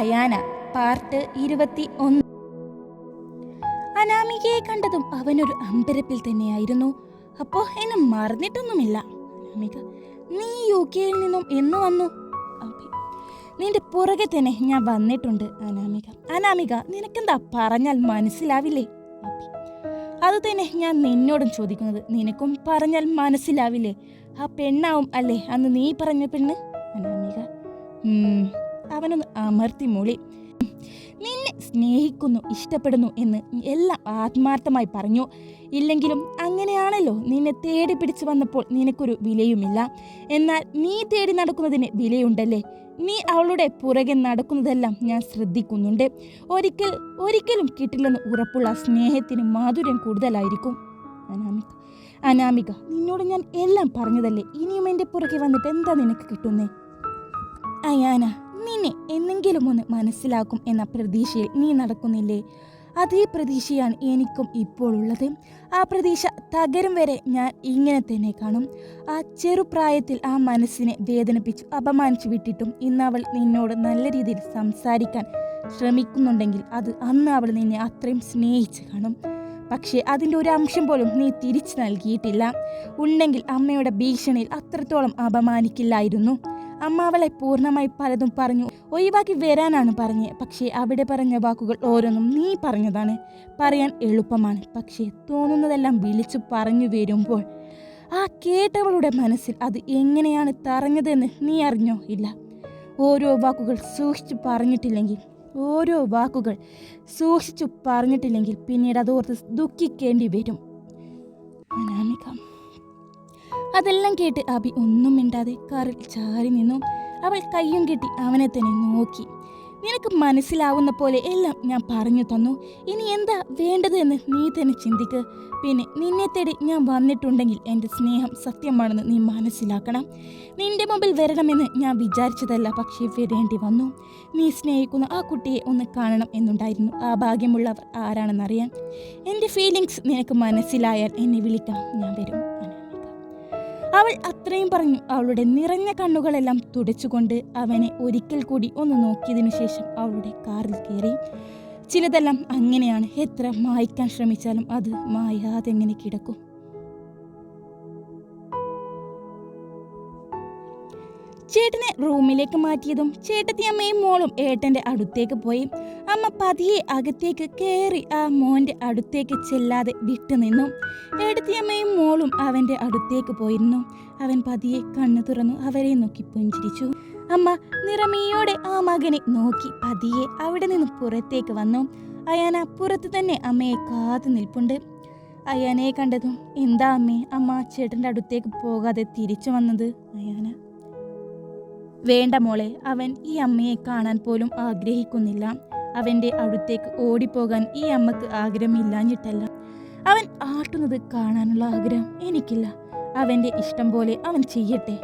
Ayana part ഇരുപത്തി ഒന്ന്. അനാമികയെ കണ്ടതും അവനൊരു അമ്പരപ്പിൽ തന്നെയായിരുന്നു. അപ്പോ എന്നെ മറന്നിട്ടൊന്നുമില്ല. അനാമിക നീ യു കെയിൽ നിന്നും എന്ന് വന്നു. നിന്റെ പുറകെ തന്നെ ഞാൻ വന്നിട്ടുണ്ട് അനാമിക. അനാമിക നിനക്കെന്താ പറഞ്ഞാൽ മനസ്സിലാവില്ലേ? അത് തന്നെ ഞാൻ നിന്നോടും ചോദിക്കുന്നത്. നിനക്കും പറഞ്ഞാൽ മനസ്സിലാവില്ലേ? ആ പെണ്ണാവും അല്ലേ അന്ന് നീ പറഞ്ഞ പെണ്ണ്? അനാമിക അവനൊന്ന് അമർത്തി മൂളി. നിന്നെ സ്നേഹിക്കുന്നു ഇഷ്ടപ്പെടുന്നു എന്ന് എല്ലാം ആത്മാർത്ഥമായി പറഞ്ഞു. ഇല്ലെങ്കിലും അങ്ങനെയാണല്ലോ നിന്നെ തേടി പിടിച്ചു വന്നപ്പോൾ നിനക്കൊരു വിലയുമില്ല. എന്നാൽ നീ തേടി നടക്കുന്നതിന് വിലയുണ്ടല്ലേ? നീ അവളുടെ പുറകെ നടക്കുന്നതെല്ലാം ഞാൻ ശ്രദ്ധിക്കുന്നുണ്ട്. ഒരിക്കൽ ഒരിക്കലും കിട്ടില്ലെന്ന് ഉറപ്പുള്ള സ്നേഹത്തിന് മാധുര്യം കൂടുതലായിരിക്കും. അനാമിക അനാമിക നിന്നോട് ഞാൻ എല്ലാം പറഞ്ഞതല്ലേ? ഇനിയും എന്റെ പുറകെ വന്നിട്ട് എന്താ നിനക്ക് കിട്ടുന്നേ? അയാന നിന്നെ എന്നെങ്കിലും ഒന്ന് മനസ്സിലാക്കും എന്ന പ്രതീക്ഷയിൽ നീ നടക്കുന്നില്ലേ? അതേ പ്രതീക്ഷയാണ് എനിക്കും ഇപ്പോൾ ഉള്ളത്. ആ പ്രതീക്ഷ തകരും വരെ ഞാൻ ഇങ്ങനെ തന്നെ കാണും. ആ ചെറുപ്രായത്തിൽ ആ മനസ്സിനെ വേദനിപ്പിച്ചു അപമാനിച്ചു വിട്ടിട്ടും ഇന്ന് അവൾ നിന്നോട് നല്ല രീതിയിൽ സംസാരിക്കാൻ ശ്രമിക്കുന്നുണ്ടെങ്കിൽ അത് അന്ന് അവൾ നിന്നെ അത്രയും സ്നേഹിച്ച് കാണും. പക്ഷേ അതിന്റെ ഒരു അംശം പോലും നീ തിരിച്ചു നൽകിയിട്ടില്ല. ഉണ്ടെങ്കിൽ അമ്മയുടെ ഭീഷണിയിൽ അത്രത്തോളം അപമാനിക്കില്ലായിരുന്നു. അമ്മ അവളെ പൂർണമായി പലതും പറഞ്ഞു. ഒഴിവാക്കി വരാനാണ് പറഞ്ഞത് പക്ഷേ അവിടെ പറഞ്ഞ വാക്കുകൾ ഓരോന്നും നീ പറഞ്ഞതാണ്. പറയാൻ എളുപ്പമാണ്. പക്ഷേ തോന്നുന്നതെല്ലാം വിളിച്ചു പറഞ്ഞു വരുമ്പോൾ ആ കേട്ടവളുടെ മനസ്സിൽ അത് എങ്ങനെയാണ് തറഞ്ഞതെന്ന് നീ അറിഞ്ഞോ? ഇല്ല. ഓരോ വാക്കുകൾ സൂക്ഷിച്ചു പറഞ്ഞിട്ടില്ലെങ്കിൽ ഓരോ വാക്കുകൾ സൂക്ഷിച്ചു പറഞ്ഞിട്ടില്ലെങ്കിൽ പിന്നീട് അതോർത്ത് ദുഃഖിക്കേണ്ടി വരും. അനാമിക. അതെല്ലാം കേട്ട് അബി ഒന്നും മിണ്ടാതെ കാറിൽ ചാരി നിന്നു. അവൾ കയ്യും കെട്ടി അവനെ തന്നെ നോക്കി. നിനക്ക് മനസ്സിലാവുന്ന പോലെ എല്ലാം ഞാൻ പറഞ്ഞു തന്നു. ഇനി എന്താ വേണ്ടത് എന്ന് നീ തന്നെ ചിന്തിക്ക്. പിന്നെ നിന്നെ തേടി ഞാൻ വന്നിട്ടുണ്ടെങ്കിൽ എന്റെ സ്നേഹം സത്യമാണെന്ന് നീ മനസ്സിലാക്കണം. നിന്റെ മുമ്പിൽ വരണമെന്ന് ഞാൻ വിചാരിച്ചതല്ല പക്ഷേ വരേണ്ടി വന്നു. നീ സ്നേഹിക്കുന്ന ആ കുട്ടിയെ ഒന്ന് കാണണം എന്നുണ്ടായിരുന്നു ആ ഭാഗ്യമുള്ളവർ ആരാണെന്നറിയാൻ. എന്റെ ഫീലിങ്സ് നിനക്ക് മനസ്സിലായാൽ എന്നെ വിളിക്കണം ഞാൻ വരും. അവൾ അത്രയും പറഞ്ഞു. അവളുടെ നിറഞ്ഞ കണ്ണുകളെല്ലാം തുടച്ചുകൊണ്ട് അവനെ ഒരിക്കൽ കൂടി ഒന്ന് നോക്കിയതിനു ശേഷം അവളുടെ കാറിൽ കയറി. ചിലതെല്ലാം അങ്ങനെയാണ്. എത്ര മായ്ക്കാൻ ശ്രമിച്ചാലും അത് മായാതെങ്ങനെ കിടക്കും? ചേട്ടനെ റൂമിലേക്ക് മാറ്റിയതും ചേട്ടത്തി അമ്മയും മോളും ഏട്ടന്റെ അടുത്തേക്ക് പോയി. അമ്മ പതിയെ അകത്തേക്ക് കയറി ആ മോന്റെ അടുത്തേക്ക് ചെല്ലാതെ വിട്ടുനിന്നു ഏട്ടത്തിയമ്മയും മോളും അവന്റെ അടുത്തേക്ക് പോയിരുന്നു. അവൻ പതിയെ കണ്ണു തുറന്നു അവരെ നോക്കി പുഞ്ചിരിച്ചു. അമ്മ നിറമിയോടെ ആ മകനെ നോക്കി പതിയെ അവിടെ നിന്ന് പുറത്തേക്ക് വന്നു. അയാന പുറത്ത് തന്നെ അമ്മയെ കാത്തു നിൽപ്പുണ്ട്. അയാനെ കണ്ടതും എന്താ അമ്മേ അമ്മ ചേട്ടന്റെ അടുത്തേക്ക് പോകാതെ തിരിച്ചു വന്നത്? അയാന വേണ്ട മോളെ അവൻ ഈ അമ്മയെ കാണാൻ പോലും ആഗ്രഹിക്കുന്നില്ല. അവന്റെ അടുത്തേക്ക് ഓടിപ്പോകാൻ ഈ അമ്മയ്ക്ക് ആഗ്രഹമില്ലാഞ്ഞിട്ടല്ല. അവൻ ആട്ടുന്നത് കാണാനുള്ള ആഗ്രഹം എനിക്കില്ല. അവന്റെ ഇഷ്ടം പോലെ അവൻ ചെയ്യട്ടെ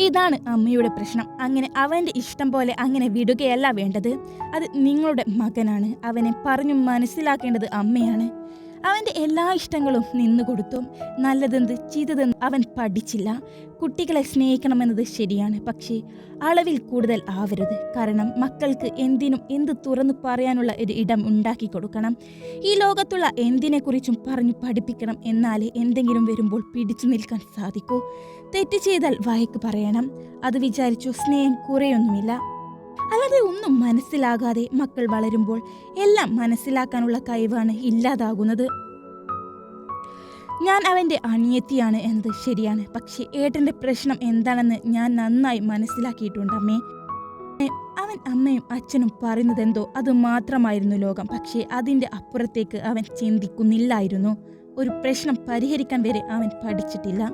ഇതാണ് അമ്മയുടെ പ്രശ്നം. അങ്ങനെ അവന്റെ ഇഷ്ടം പോലെ അങ്ങനെ വിടുകയല്ല വേണ്ടത്. അത് നിങ്ങളുടെ മകനാണ്. അവനെ പറഞ്ഞു മനസ്സിലാക്കേണ്ടത് അമ്മയാണ്. അവന്റെ എല്ലാ ഇഷ്ടങ്ങളും നിന്നു കൊടുത്തു നല്ലതെന്ത് ചീത്തതെന്ന് അവൻ പഠിച്ചില്ല. കുട്ടികളെ സ്നേഹിക്കണമെന്നത് ശരിയാണ് പക്ഷേ അളവിൽ കൂടുതൽ ആവരുത്. കാരണം മക്കൾക്ക് എന്തിനും എന്ത് തുറന്നു പറയാനുള്ള ഒരു ഇടം ഉണ്ടാക്കി കൊടുക്കണം. ഈ ലോകത്തുള്ള എന്തിനെക്കുറിച്ചും പറഞ്ഞു പഠിപ്പിക്കണം എന്നാലേ എന്തെങ്കിലും വരുമ്പോൾ പിടിച്ചു നിൽക്കാൻ സാധിക്കൂ. തെറ്റ് ചെയ്താൽ വയക്ക് പറയണം. അത് വിചാരിച്ചു സ്നേഹം കുറയൊന്നുമില്ല. അല്ലാതെ ഒന്നും മനസ്സിലാകാതെ മക്കൾ വളരുമ്പോൾ എല്ലാം മനസ്സിലാക്കാനുള്ള കഴിവാണ് ഇല്ലാതാകുന്നത്. ഞാൻ അവന്റെ അനിയത്തിയാണ് എന്നത് ശരിയാണ്. പക്ഷേ ഏട്ടന്റെ പ്രശ്നം എന്താണെന്ന് ഞാൻ നന്നായി മനസ്സിലാക്കിയിട്ടുണ്ട് അമ്മേ. അവൻ അമ്മയും അച്ഛനും പറയുന്നതെന്തോ അത് മാത്രമായിരുന്നു ലോകം. പക്ഷേ അതിന്റെ അപ്പുറത്തേക്ക് അവൻ ചിന്തിക്കുന്നില്ലായിരുന്നു. ഒരു പ്രശ്നം പരിഹരിക്കാൻ വരെ അവൻ പഠിച്ചിട്ടില്ല.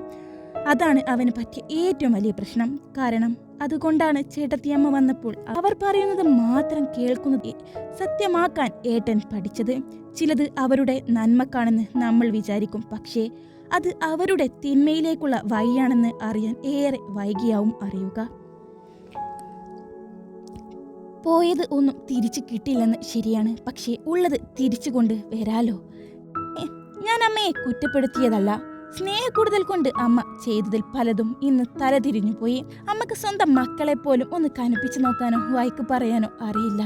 അതാണ് അവന് പറ്റിയ ഏറ്റവും വലിയ പ്രശ്നം. കാരണം അതുകൊണ്ടാണ് ചേട്ടത്തിയമ്മ വന്നപ്പോൾ അവർ പറയുന്നത് മാത്രം കേൾക്കുന്നത് സത്യമാക്കാൻ ഏട്ടൻ പഠിച്ചത്. ചിലത് അവരുടെ നന്മക്കാണെന്ന് നമ്മൾ വിചാരിക്കും. പക്ഷേ അത് അവരുടെ തിന്മയിലേക്കുള്ള വഴിയാണെന്ന് അറിയാൻ ഏറെ വൈകിയാവും അറിയുക. പോയത് ഒന്നും തിരിച്ചു കിട്ടില്ലെന്ന് ശരിയാണ്. പക്ഷേ ഉള്ളത് തിരിച്ചു കൊണ്ട് വരാലോ. ഞാൻ അമ്മയെ കുറ്റപ്പെടുത്തിയതല്ല. സ്നേഹക്കൂടുതൽ കൊണ്ട് അമ്മ ചെയ്തതിൽ പലതും ഇന്ന് തലതിരിഞ്ഞു പോയി. അമ്മയ്ക്ക് സ്വന്തം മക്കളെ പോലും ഒന്ന് കനപ്പിച്ചു നോക്കാനോ വായിക്ക് പറയാനോ അറിയില്ല.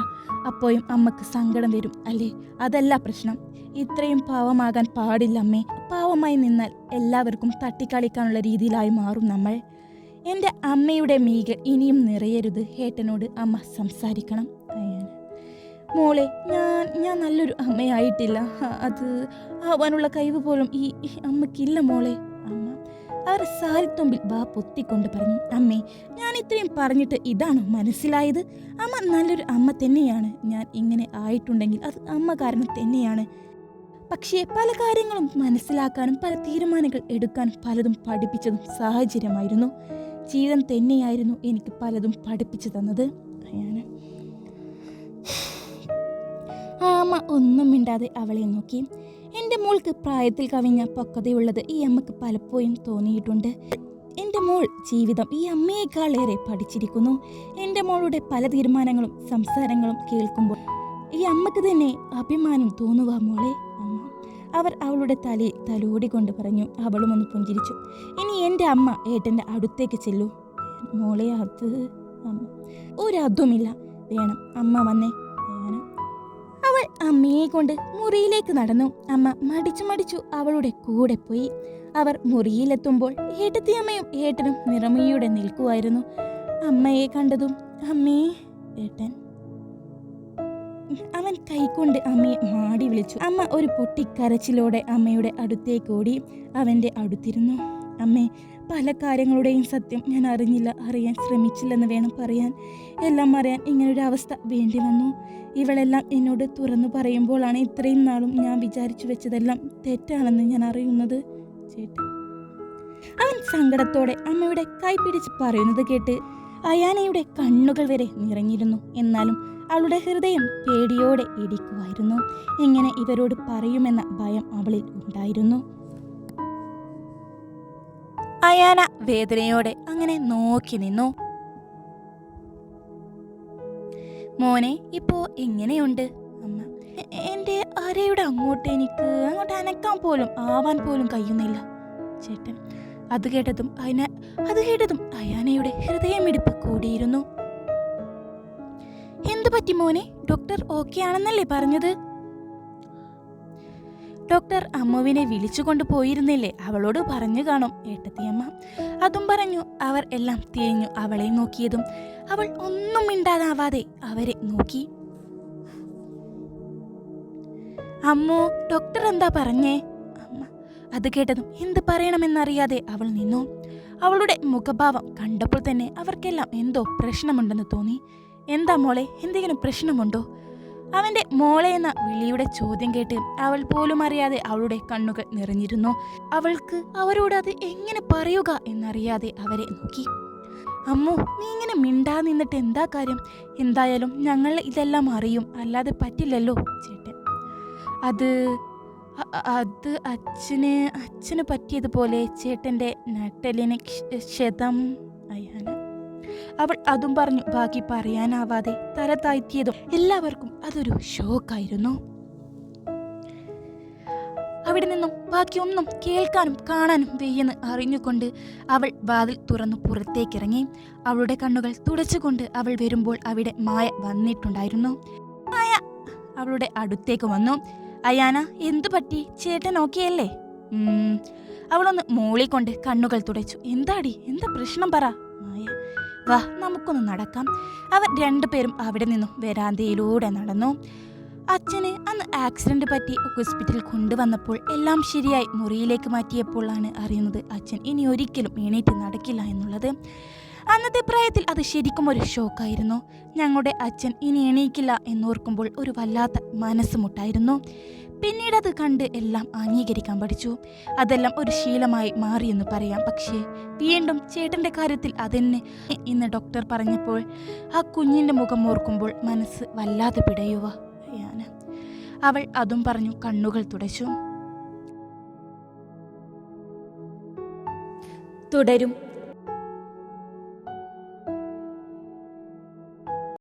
അപ്പോഴും അമ്മയ്ക്ക് സങ്കടം വരും അല്ലേ? അതല്ല പ്രശ്നം. ഇത്രയും പാവമാകാൻ പാടില്ല അമ്മേ. പാവമായി നിന്നാൽ എല്ലാവർക്കും തട്ടിക്കളിക്കാനുള്ള രീതിയിലായി മാറും നമ്മൾ. എന്റെ അമ്മയുടെ മീകൾ ഇനിയും നിറയരുത്. ഏട്ടനോട് അമ്മ സംസാരിക്കണം. മോളെ ഞാൻ ഞാൻ നല്ലൊരു അമ്മയായിട്ടില്ല. അത് ആവാനുള്ള കഴിവ് പോലും ഈ അമ്മക്കില്ല മോളെ. അമ്മ അവർ സാരിത്തുമ്പിൽ ബാ പൊത്തിക്കൊണ്ട് പറഞ്ഞു അമ്മേ ഞാൻ ഇത്രയും പറഞ്ഞിട്ട് ഇതാണ് മനസ്സിലായത്? അമ്മ നല്ലൊരു അമ്മ തന്നെയാണ്. ഞാൻ ഇങ്ങനെ ആയിട്ടുണ്ടെങ്കിൽ അത് അമ്മ കാരണം തന്നെയാണ്. പക്ഷേ പല കാര്യങ്ങളും മനസ്സിലാക്കാനും പല തീരുമാനങ്ങൾ എടുക്കാനും പലതും പഠിപ്പിച്ചതും സാഹചര്യമായിരുന്നു. ജീവിതം തന്നെയായിരുന്നു എനിക്ക് പലതും പഠിപ്പിച്ചു തന്നത്. അയാണ് അമ്മ ഒന്നും മിണ്ടാതെ അവളെ നോക്കി. എന്റെ മോൾക്ക് പ്രായത്തിൽ കവിഞ്ഞ പക്വതയുള്ളത് ഈ അമ്മയ്ക്ക് പലപ്പോഴും തോന്നിയിട്ടുണ്ട്. എന്റെ മോൾ ജീവിതം ഈ അമ്മയേക്കാൾ ഏറെ പഠിച്ചിരിക്കുന്നു. എന്റെ മോളുടെ പല തീരുമാനങ്ങളും സംസാരങ്ങളും കേൾക്കുമ്പോൾ ഈ അമ്മയ്ക്ക് തന്നെ അഭിമാനം തോന്നുക മോളെ. അവർ അവളുടെ തലയിൽ തലോടി കൊണ്ട് പറഞ്ഞു. അവളും ഒന്ന് പുഞ്ചിരിച്ചു. ഇനി എന്റെ അമ്മ ഏട്ടന്റെ അടുത്തേക്ക് ചെല്ലൂ. മോളെ അത് അമ്മ ഒരതുമില്ല. വേണം അമ്മ വന്നേ. അവൾ അമ്മയെ കൊണ്ട് മുറിയിലേക്ക് നടന്നു. അമ്മ മടിച്ചു മടിച്ചു അവളുടെ കൂടെ പോയി. അവർ മുറിയിലെത്തുമ്പോൾ ഏട്ടത്തിയമ്മയും ഏട്ടനും നിറമയുടെ നിൽക്കുമായിരുന്നു അമ്മയെ കണ്ടതും അമ്മേ ഏട്ടൻ. അവൻ കൈകൊണ്ട് അമ്മയെ മാടി വിളിച്ചു. അമ്മ ഒരു പൊട്ടിക്കരച്ചിലോടെ അമ്മയുടെ അടുത്തേക്ക് ഓടി അവന്റെ അടുത്തിരുന്നു. അമ്മേ പല കാര്യങ്ങളുടെയും സത്യം ഞാൻ അറിഞ്ഞില്ല അറിയാൻ ശ്രമിച്ചില്ലെന്ന് വേണം പറയാൻ. എല്ലാം അറിയാൻ ഇങ്ങനൊരു അവസ്ഥ വേണ്ടി വന്നു. ഇവളെല്ലാം എന്നോട് തുറന്നു പറയുമ്പോഴാണ് ഇത്രയും നാളും ഞാൻ വിചാരിച്ചു വെച്ചതെല്ലാം തെറ്റാണെന്ന് ഞാൻ അറിയുന്നത്. ചേട്ടൻ അവൻ സങ്കടത്തോടെ അമ്മയുടെ കൈ പിടിച്ച് പറയുന്നത് കേട്ട് അയാനയുടെ കണ്ണുകൾ വരെ നിറഞ്ഞിരുന്നു. എന്നാലും അവളുടെ ഹൃദയം പേടിയോടെ ഇടിക്കുമായിരുന്നു. ഇങ്ങനെ ഇവരോട് പറയുമെന്ന ഭയം അവളിൽ ഉണ്ടായിരുന്നു. അയാന വേദനയോടെ അങ്ങനെ നോക്കി നിന്നു. മോനെ ഇപ്പോ എങ്ങനെയുണ്ട്? അമ്മ എന്റെ അരയുടെ അങ്ങോട്ട് എനിക്ക് അങ്ങോട്ട് അനക്കാൻ പോലും ആവാൻ പോലും കഴിയുന്നില്ല. ചേട്ടൻ അത് കേട്ടതും അയന അത് കേട്ടതും അയാനയുടെ ഹൃദയമിടിപ്പ് കൂടിയിരുന്നു. എന്തു പറ്റി മോനെ? ഡോക്ടർ ഓക്കെ ആണെന്നല്ലേ പറഞ്ഞത്? ഡോക്ടർ അമ്മുവിനെ വിളിച്ചുകൊണ്ട് പോയിരുന്നില്ലേ അവളോട് പറഞ്ഞു കാണും ഏട്ടത്തിയമ്മ. അതും പറഞ്ഞു അവർ എല്ലാം തിരിഞ്ഞു അവളെ നോക്കിയതും. അവൾ ഒന്നും മിണ്ടാതാവാതെ അവരെ നോക്കി. അമ്മു ഡോക്ടർ എന്താ പറഞ്ഞേ? അമ്മ അത് കേട്ടതും എന്ത് പറയണമെന്നറിയാതെ അവൾ നിന്നു. അവളുടെ മുഖഭാവം കണ്ടപ്പോൾ തന്നെ അവർക്കെല്ലാം എന്തോ പ്രശ്നമുണ്ടെന്ന് തോന്നി. എന്താ മോളെ എന്തെങ്കിലും പ്രശ്നമുണ്ടോ? അവന്റെ മോളെ എന്ന വിളിയുടെ ചോദ്യം കേട്ട് അവൾ പോലും അറിയാതെ അവളുടെ കണ്ണുകൾ നിറഞ്ഞിരുന്നു. അവൾക്ക് അവരോട് അത് എങ്ങനെ പറയുക എന്നറിയാതെ അവരെ നോക്കി. അമ്മു നീ ഇങ്ങനെ മിണ്ടാ നിന്നിട്ട് എന്താ കാര്യം? എന്തായാലും ഞങ്ങൾ ഇതെല്ലാം അറിയും. അല്ലാതെ പറ്റില്ലല്ലോ ചേട്ടൻ. അത് അത് അച്ഛന് അച്ഛന് പറ്റിയതുപോലെ ചേട്ടന്റെ നട്ടലിന് ക്ഷതം അവൾ അതും പറഞ്ഞു ബാക്കി പറയാനാവാതെ തല താഴ്ത്തിയതും എല്ലാവർക്കും അതൊരു ഷോക്കായിരുന്നു. അവിടെ നിന്നും ബാക്കിയൊന്നും കേൾക്കാനും കാണാനും വയ്യെന്ന് അറിഞ്ഞുകൊണ്ട് അവൾ വാതിൽ തുറന്നു പുറത്തേക്കിറങ്ങി. അവളുടെ കണ്ണുകൾ തുടച്ചുകൊണ്ട് അവൾ വരുമ്പോൾ അവിടെ മായ വന്നിട്ടുണ്ടായിരുന്നു. മായ അവളുടെ അടുത്തേക്ക് വന്നു. അയാന എന്തു പറ്റി? ചേട്ടൻ ഓക്കെയല്ലേ. അവളൊന്ന് മൂളിക്കൊണ്ട് കണ്ണുകൾ തുടച്ചു. എന്താടി? എന്താ പ്രശ്നം പറ. വാ നമുക്കൊന്ന് നടക്കാം. അവർ രണ്ടുപേരും അവിടെ നിന്നും വരാന്തയിലൂടെ നടന്നു. അച്ഛന് അന്ന് ആക്സിഡന്റ് പറ്റി ഹോസ്പിറ്റലിൽ കൊണ്ടുവന്നപ്പോൾ എല്ലാം ശരിയായി മുറിയിലേക്ക് മാറ്റിയപ്പോഴാണ് അറിയുന്നത് അച്ഛൻ ഇനി ഒരിക്കലും എണീറ്റ് നടക്കില്ല എന്നുള്ളത്. അന്നത്തെ പ്രായത്തിൽ അത് ശരിക്കും ഒരു ഷോക്കായിരുന്നു ഞങ്ങളുടെ അച്ഛൻ ഇനി എണീക്കില്ല എന്നോർക്കുമ്പോൾ ഒരു വല്ലാത്ത മനസ്സുമുട്ടായിരുന്നു. പിന്നീട് അത് കണ്ട് എല്ലാം അംഗീകരിക്കാൻ പഠിച്ചു. അതെല്ലാം ഒരു ശീലമായി മാറിയെന്ന് പറയാം. പക്ഷേ വീണ്ടും ചേട്ടന്റെ കാര്യത്തിൽ അതെന്നെ ഇന്ന് ഡോക്ടർ പറഞ്ഞപ്പോൾ ആ കുഞ്ഞിന്റെ മുഖം ഓർക്കുമ്പോൾ മനസ്സ് വല്ലാതെ പിടയുക അവൾ അതും പറഞ്ഞു കണ്ണുകൾ തുടച്ചു. തുടരും.